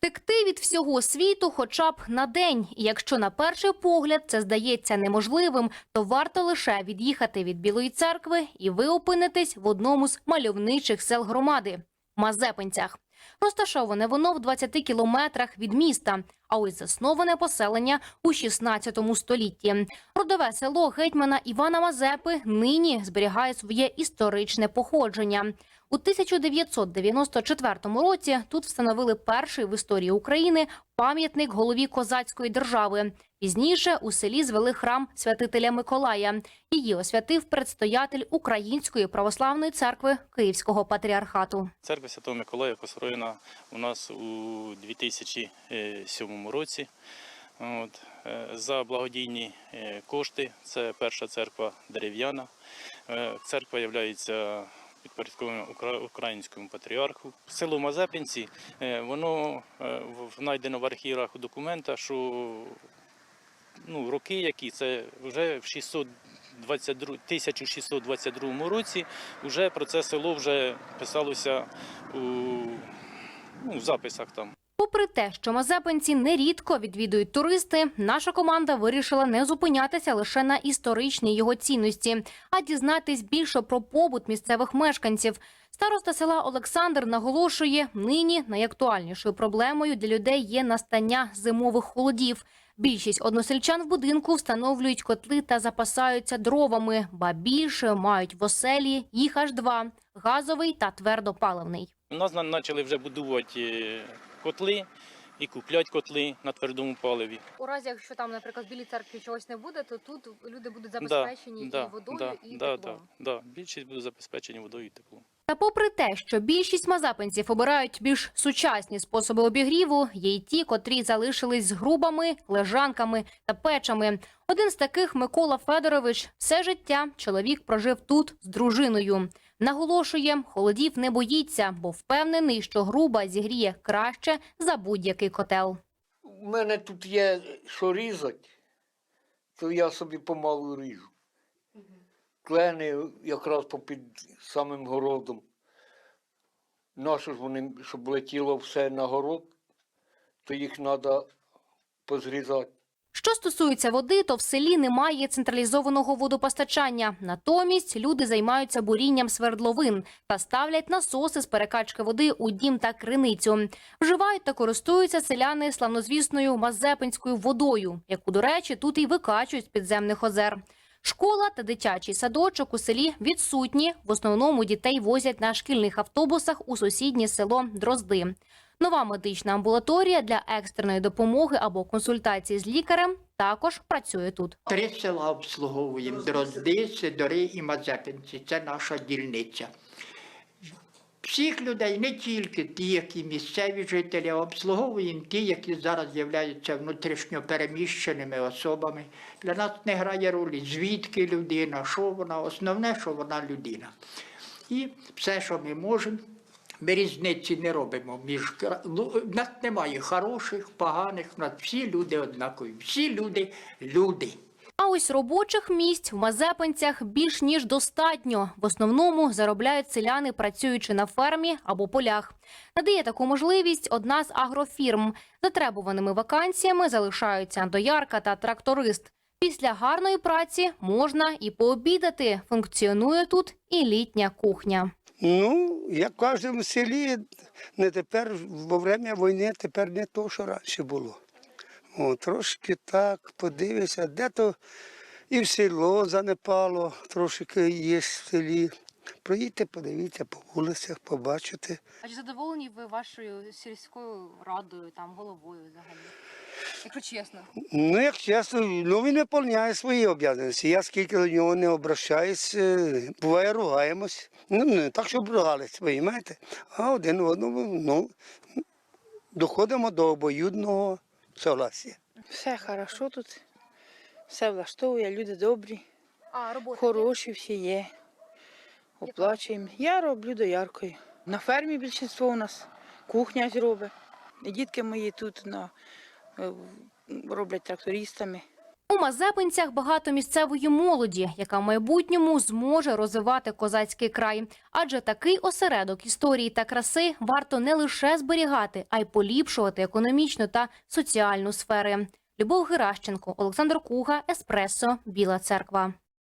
Втекти від всього світу хоча б на день. І якщо на перший погляд це здається неможливим, то варто лише від'їхати від Білої церкви, і ви опинитесь в одному з мальовничих сел громади Мазепинцях. Розташоване воно в 20 кілометрах від міста, а ось засноване поселення у 16 столітті. Родове село гетьмана Івана Мазепи нині зберігає своє історичне походження. У 1994 році тут встановили перший в історії України пам'ятник голові козацької держави. Пізніше у селі звели храм святителя Миколая. Її освятив предстоятель Української православної церкви Київського патріархату. Церква Святого Миколая построєна у нас у 2007 році. От. е, За благодійні е, кошти. Це перша церква дерев'яна. Е, Церква є підпорядкованою українському патріарху. Село Мазепинці, е, воно знайдено в архівах документа, що ну, роки, які це вже в 622, 1622 році, вже про це село вже писалося у, ну, в записах там. Попри те, що мазепинці нерідко відвідують туристи, наша команда вирішила не зупинятися лише на історичній його цінності, а дізнатись більше про побут місцевих мешканців. Староста села Олександр наголошує, нині найактуальнішою проблемою для людей є настання зимових холодів. Більшість односельчан в будинку встановлюють котли та запасаються дровами, ба більше мають в оселі їх аж два газовий та твердопаливний. У нас почали вже будувати е, котли і купляти котли на твердому паливі. У разі, якщо там, наприклад, в білій церкві чогось не буде, то тут люди будуть забезпечені да, і водою, да, і да, теплом. да, да. Більшість буде забезпечені водою і теплом. Та попри те, що більшість мазепинців обирають більш сучасні способи обігріву, є й ті, котрі залишились з грубами, лежанками та печами. Один з таких Микола Федорович все життя чоловік прожив тут з дружиною. Наголошує, холодів не боїться, бо впевнений, що груба зігріє краще за будь-який котел. У мене тут є що різати, то я собі помалу ріжу. Клени якраз попід самим городом. Нащо ж вони, щоб летіло все на город, то їх треба позрізати. Що стосується води, то в селі немає централізованого водопостачання. Натомість люди займаються бурінням свердловин та ставлять насоси з перекачки води у дім та криницю. Вживають та користуються селяни славнозвісною мазепинською водою, яку, до речі, тут і викачують з підземних озер. Школа та дитячий садочок у селі відсутні. В основному дітей возять на шкільних автобусах у сусіднє село Дрозди. Нова медична амбулаторія для екстреної допомоги або консультації з лікарем також працює тут. Три села обслуговуємо Дрозди, Сидори і Мазепинці. Це наша дільниця. Всіх людей, не тільки ті, які місцеві жителі, обслуговуємо ті, які зараз являються внутрішньо переміщеними особами. Для нас не грає ролі, звідки людина, що вона, основне, що вона людина. І все, що ми можемо, ми різниці не робимо. Між ну, нас немає хороших, поганих, нас всі люди однакові. Всі люди люди. А ось робочих місць в Мазепинцях більш ніж достатньо. В основному заробляють селяни, працюючи на фермі або полях. Надає таку можливість одна з агрофірм. Затребуваними вакансіями залишаються доярка та тракторист. Після гарної праці можна і пообідати. Функціонує тут і літня кухня. Ну, як в кожному селі, не тепер, во время війни, тепер не то, що раніше було. О, трошки так, подивися, де то і в село занепало, трошки є в селі. Проїдьте, подивіться по вулицях, побачите. А чи задоволені ви вашою сільською радою, там, головою взагалі? Якщо чесно. Ну, як чесно, ну він виконує свої обов'язки. Я скільки до нього не обращаюсь, е, буває, ругаємось. Ну, не так, щоб ругались, розумієте? А один одному, ну, доходимо до обоюдного согласия. Все хорошо тут, все влаштовує, люди добрі, А, робота. хороші всі є. Оплачуємо. Я роблю дояркою. На фермі більшість у нас, кухня робить. І дітки мої тут на, роблять трактористами. У Мазепинцях багато місцевої молоді, яка в майбутньому зможе розвивати козацький край. Адже такий осередок історії та краси варто не лише зберігати, а й поліпшувати економічну та соціальну сфери. Любов Геращенко, Олександр Куга, Еспресо, Біла Церква.